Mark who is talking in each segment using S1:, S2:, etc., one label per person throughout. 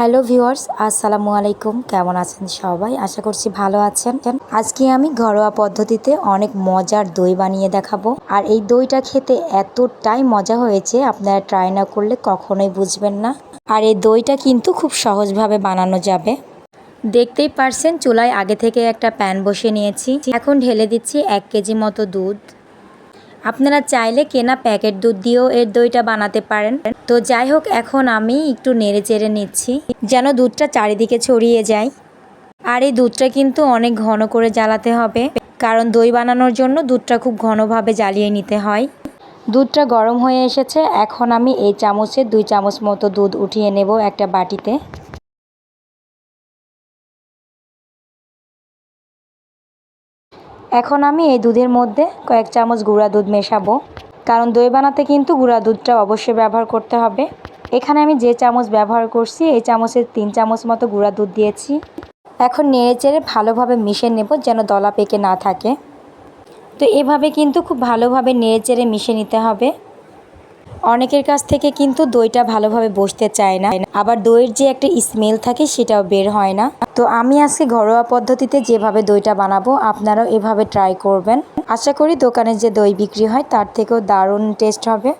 S1: Hello viewers, আসসালামু আলাইকুম। কেমন আছেন সবাই? আশা করছি ভালো আছেন। আজকে আমি ঘরোয়া পদ্ধতিতে অনেক মজার দই বানিয়ে দেখাবো। আর এই দইটা খেতে এতটাই মজা হয়েছে, আপনারা ট্রাই না করলে কখনোই বুঝবেন না। আর এই দইটা কিন্তু খুব সহজভাবে বানানো যাবে। দেখতেই পারছেন, চুলায় আগে থেকে একটা প্যান বসে নিয়েছি। এখন ঢেলে দিচ্ছি এক কেজি মতো দুধ। আপনারা চাইলে কেনা প্যাকেট দুধ দিয়েও এর দইটা বানাতে পারেন। তো যাই হোক, এখন আমি একটু নেড়ে চেড়ে নিচ্ছি, যেন দুধটা চারিদিকে ছড়িয়ে যায়। আর এই দুধটা কিন্তু অনেক ঘন করে জ্বালাতে হবে, কারণ দই বানানোর জন্য দুধটা খুব ঘনভাবে জ্বালিয়ে নিতে হয়। দুধটা গরম হয়ে এসেছে, এখন আমি এই চামচে দুই চামচ মতো দুধ উঠিয়ে নেব একটা বাটিতে। এখন আমি এই দুধের মধ্যে কয়েক চামচ গুঁড়া দুধ মেশাবো, কারণ দই বানাতে কিন্তু গুঁড়া দুধটা অবশ্যই ব্যবহার করতে হবে। এখানে আমি যে চামচ ব্যবহার করছি, এই চামচের তিন চামচ মতো গুঁড়া দুধ দিয়েছি। এখন নেড়ে চেড়ে ভালোভাবে মিশে নেব যেন দলা পেকে না থাকে। তো এভাবে কিন্তু খুব ভালোভাবে নেড়ে চেড়ে মিশে নিতে হবে। অনেকের কাছ থেকে কিন্তু দইটা ভালোভাবে বসতে চায় না। আবার দইয়ের যে একটা স্মেল থাকে সেটাও বের হয় না। তো আমি আজকে ঘরোয়া পদ্ধতিতে যেভাবে দইটা বানাবো, আপনারাও এভাবে ট্রাই করবেন। আশা করি দোকানে যে দই বিক্রি হয়, তার থেকেও দারুণ টেস্ট হবে।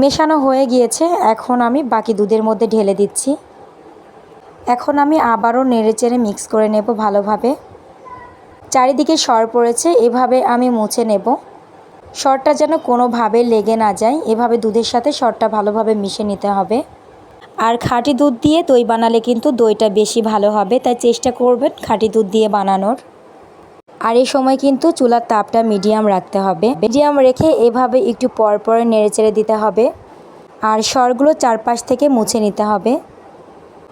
S1: মেশানো হয়ে গিয়েছে, এখন আমি বাকি দুধের মধ্যে ঢেলে দিচ্ছি। এখন আমি আবারও নেড়ে চেড়ে মিক্স করে নেব ভালোভাবে। চারিদিকে সর পড়েছে, এভাবে আমি মুছে নেব। সরটা যেন কোনোভাবে লেগে না যায়। এভাবে দুধের সাথে সরটা ভালোভাবে মিশে নিতে হবে। আর খাঁটি দুধ দিয়ে দই বানালে কিন্তু দইটা বেশি ভালো হবে। তাই চেষ্টা করবেন খাঁটি দুধ দিয়ে বানানোর। আর এই সময় কিন্তু চুলার তাপটা মিডিয়াম রাখতে হবে। মিডিয়াম রেখে এভাবে একটু পর পরে নেড়ে চেড়ে দিতে হবে। আর সরগুলো চারপাশ থেকে মুছে নিতে হবে।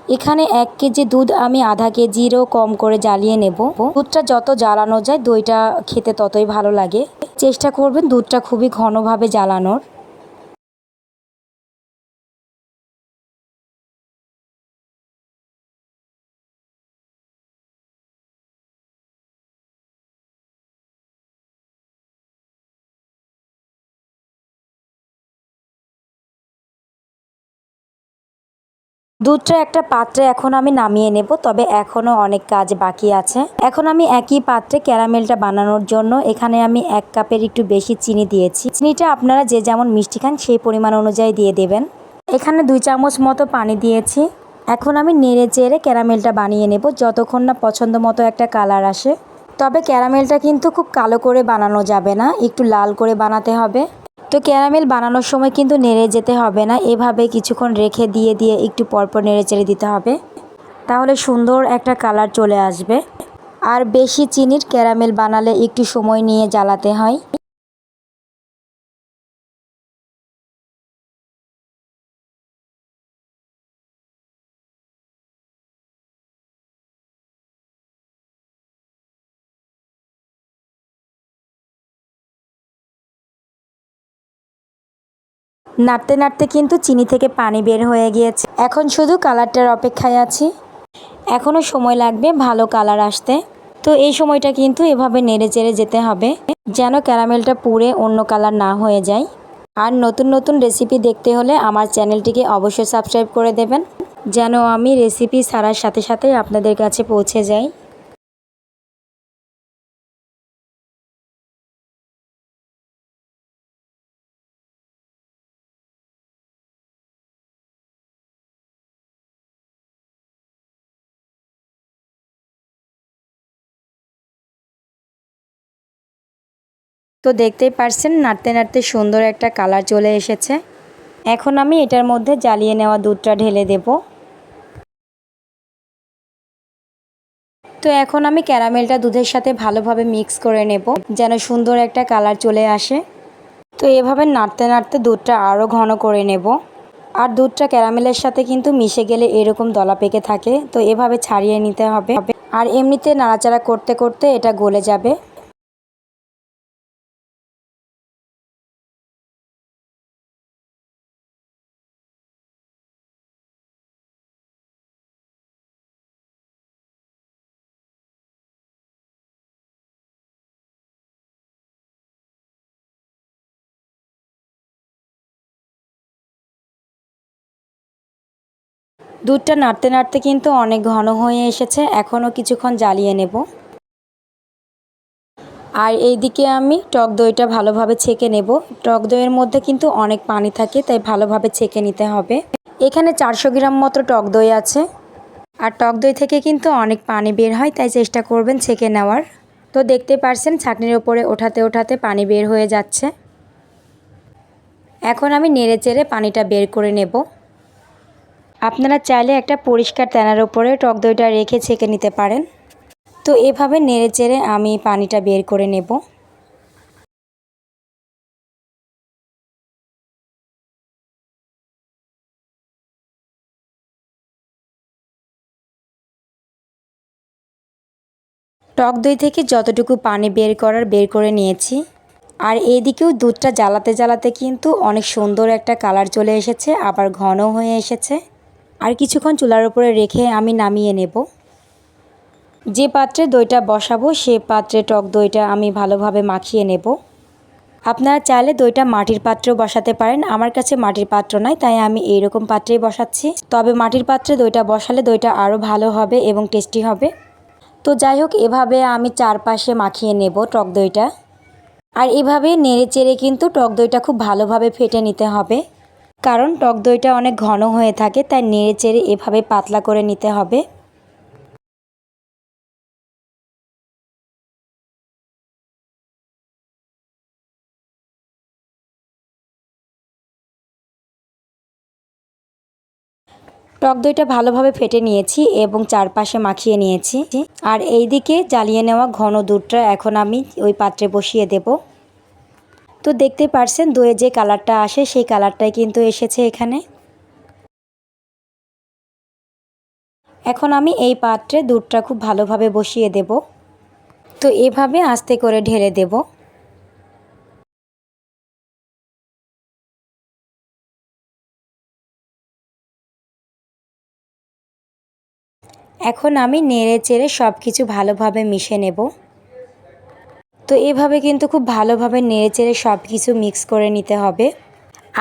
S1: এখানে এক কেজি দুধ আমি আধা কেজিরও কম করে জ্বালিয়ে নেব। দুধটা যত জ্বালানো যায়, দইটা খেতে ততই ভালো লাগে। চেষ্টা করবেন দুধটা খুবই ঘনভাবে জ্বালানোর। দুধটা একটা পাত্রে এখন আমি নামিয়ে নেব, তবে এখনও অনেক কাজ বাকি আছে। এখন আমি একই পাত্রে ক্যারামেলটা বানানোর জন্য এখানে আমি এক কাপের একটু বেশি চিনি দিয়েছি। চিনিটা আপনারা যে যেমন মিষ্টি খান সেই পরিমাণ অনুযায়ী দিয়ে দেবেন। এখানে দুই চামচ মতো পানি দিয়েছি। এখন আমি নেড়ে চেড়ে ক্যারামেলটা বানিয়ে নেব, যতক্ষণ না পছন্দ মতো একটা কালার আসে। তবে ক্যারামেলটা কিন্তু খুব কালো করে বানানো যাবে না, একটু লাল করে বানাতে হবে। তো ক্যারামেল বানানোর সময় কিন্তু নেড়ে যেতে হবে না। এভাবে কিছুক্ষণ রেখে দিয়ে দিয়ে একটু পরপর নেড়ে চেড়ে দিতে হবে। তাহলে সুন্দর একটা কালার চলে আসবে। আর বেশি চিনির ক্যারামেল বানালে একটু সময় নিয়ে জ্বালাতে হয়। নাড়তে নাড়তে কিন্তু চিনি থেকে পানি বের হয়ে গিয়েছে। এখন শুধু কালারটার অপেক্ষায় আছি। এখনও সময় লাগবে ভালো কালার আসতে। তো এই সময়টা কিন্তু এভাবে নেড়ে চেড়ে যেতে হবে, যেন ক্যারামেলটা পুড়ে অন্য কালার না হয়ে যায়। আর নতুন নতুন রেসিপি দেখতে হলে আমার চ্যানেলটিকে অবশ্যই সাবস্ক্রাইব করে দেবেন, যেন আমি রেসিপি সারার সাথে সাথে আপনাদের কাছে পৌঁছে যাই। তো দেখতেই পারছেন, নাড়তে নাড়তে সুন্দর একটা কালার চলে এসেছে। এখন আমি এটার মধ্যে জ্বালিয়ে নেওয়া দুধটা ঢেলে দেব। তো এখন আমি ক্যারামেলটা দুধের সাথে ভালোভাবে মিক্স করে নেব, যেন সুন্দর একটা কালার চলে আসে। তো এভাবে নাড়তে নাড়তে দুধটা আরও ঘন করে নেব। আর দুধটা ক্যারামেলের সাথে কিন্তু মিশে গেলে এরকম দলা পেকে থাকে, তো এভাবে ছাড়িয়ে নিতে হবে। আর এমনিতে নাড়াচাড়া করতে করতে এটা গলে যাবে। দুধটা নাড়তে নাড়তে কিন্তু অনেক ঘন হয়ে এসেছে, এখনও কিছুক্ষণ জ্বালিয়ে নেব। আর এইদিকে আমি টক দইটা ভালোভাবে ছেঁকে নেব। টক দইয়ের মধ্যে কিন্তু অনেক পানি থাকে, তাই ভালোভাবে ছেঁকে নিতে হবে। এখানে চারশো গ্রাম মতো টক দই আছে। আর টক দই থেকে কিন্তু অনেক পানি বের হয়, তাই চেষ্টা করবেন ছেঁকে নেওয়ার। তো দেখতে পারছেন, ছাকনির ওপরে ওঠাতে ওঠাতে পানি বের হয়ে যাচ্ছে। এখন আমি নেড়ে চেড়ে পানিটা বের করে নেব। আপনারা চাইলে একটা পরিষ্কার তেনার ওপরে টক দইটা রেখে ছেঁকে নিতে পারেন। তো এভাবে নেড়ে চেড়ে আমি পানিটা বের করে নেব। টক দই থেকে যতটুকু পানি বের করার বের করে নিয়েছি। আর এদিকেও দুধটা জ্বালাতে জ্বালাতে কিন্তু অনেক সুন্দর একটা কালার চলে এসেছে, আবার ঘন হয়ে এসেছে। আর কিছুক্ষণ চুলার উপরে রেখে আমি নামিয়ে নেব। যে পাত্রে দইটা বসাবো, সে পাত্রে টক দইটা আমি ভালোভাবে মাখিয়ে নেব। আপনারা চাইলে দইটা মাটির পাত্রেও বসাতে পারেন। আমার কাছে মাটির পাত্র নয়, তাই আমি এইরকম পাত্রেই বসাচ্ছি। তবে মাটির পাত্রে দইটা বসালে দইটা আরও ভালো হবে এবং টেস্টি হবে। তো যাই হোক, এভাবে আমি চারপাশে মাখিয়ে নেব টক দইটা। আর এভাবে নেড়ে চেড়ে কিন্তু টক দইটা খুব ভালোভাবে ফেটে নিতে হবে। কারণ টক দইটা অনেক ঘন হয়ে থাকে, তাই নেড়ে চেড়ে এভাবে পাতলা করে নিতে হবে। টক দইটা ভালোভাবে ফেটে নিয়েছি এবং চারপাশে মাখিয়ে নিয়েছি। আর এই দিকে জ্বালিয়ে নেওয়া ঘন দুধটা এখন আমি ওই পাত্রে বসিয়ে দেব। তো দেখতে পারছেন দইয়ে যে কালারটা আসে, সেই কালারটাই কিন্তু এসেছে এখানে। এখন আমি এই পাত্রে দুধটা খুব ভালোভাবে বসিয়ে দেব। তো এভাবে আস্তে করে ঢেলে দেবো। এখন আমি নেড়ে চেড়ে সব কিছু ভালোভাবে মিশে নেব। তো এভাবে কিন্তু খুব ভালোভাবে নেড়ে চেড়ে সব কিছু মিক্স করে নিতে হবে।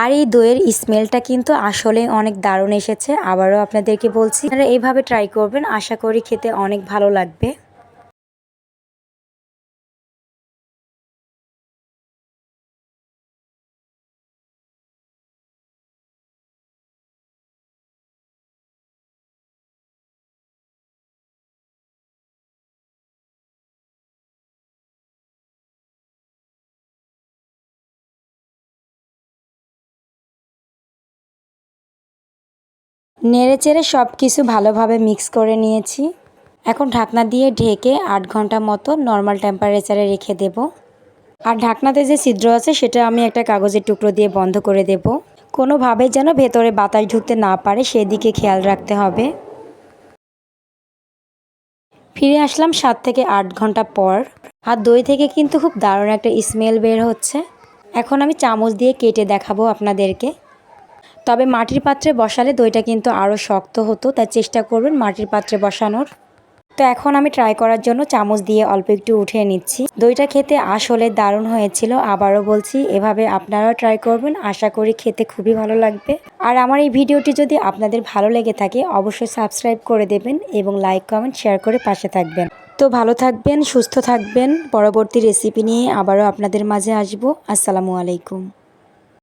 S1: আর এই দইয়ের স্মেলটা কিন্তু আসলে অনেক দারুণ এসেছে, আবারও আপনাদেরকে বলছি, আপনারা এইভাবে ট্রাই করবেন, আশা করি খেতে অনেক ভালো লাগবে। নেড়ে চেড়ে সব কিছু ভালোভাবে মিক্স করে নিয়েছি। এখন ঢাকনা দিয়ে ঢেকে আট ঘণ্টা মতো নর্মাল টেম্পারেচারে রেখে দেব। আর ঢাকনাতে যে ছিদ্র আছে, সেটা আমি একটা কাগজের টুকরো দিয়ে বন্ধ করে দেব। কোনোভাবে যেন ভেতরে বাতাস ঢুকতে না পারে, সেদিকে খেয়াল রাখতে হবে। ফিরে আসলাম সাত থেকে আট ঘণ্টা পর। আর দই থেকে কিন্তু খুব দারুণ একটা স্মেল বের হচ্ছে। এখন আমি চামচ দিয়ে কেটে দেখাবো আপনাদেরকে। তবে মাটির পাত্রে বসালে দইটা কিন্তু আরও শক্ত হতো, তাই চেষ্টা করবেন মাটির পাত্রে বসানোর। তো এখন আমি ট্রাই করার জন্য চামচ দিয়ে অল্প একটু উঠিয়ে নিচ্ছি। দইটা খেতে আসলে দারুণ হয়েছিল, আবারও বলছি, এভাবে আপনারাও ট্রাই করবেন, আশা করি খেতে খুবই ভালো লাগবে। আর আমার এই ভিডিওটি যদি আপনাদের ভালো লেগে থাকে, অবশ্যই সাবস্ক্রাইব করে দেবেন এবং লাইক কমেন্ট শেয়ার করে পাশে থাকবেন। তো ভালো থাকবেন, সুস্থ থাকবেন, পরবর্তী রেসিপি নিয়ে আবারও আপনাদের মাঝে আসব। আসসালামু আলাইকুম।